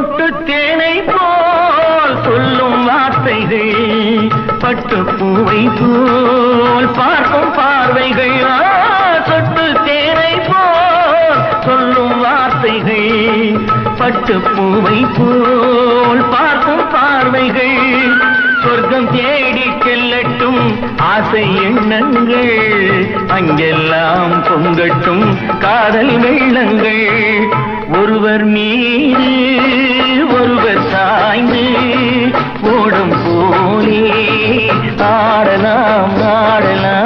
சொட்டு தேனை போல் சொல்லும் வார்த்தைகள் பட்டு பூவை போல் பார்க்கும் பார்வைகள். சொட்டு தேனை போல் சொல்லும் வார்த்தைகள் பட்டு பூவை போல் பார்க்கும் பார்வைகள். சொர்க்கம் தேடி செல்லட்டும் ஆசை எண்ணங்கள் அங்கெல்லாம் பொங்கட்டும் காதல் வெள்ளங்கள். ஒருவர் மீ பாடலாம்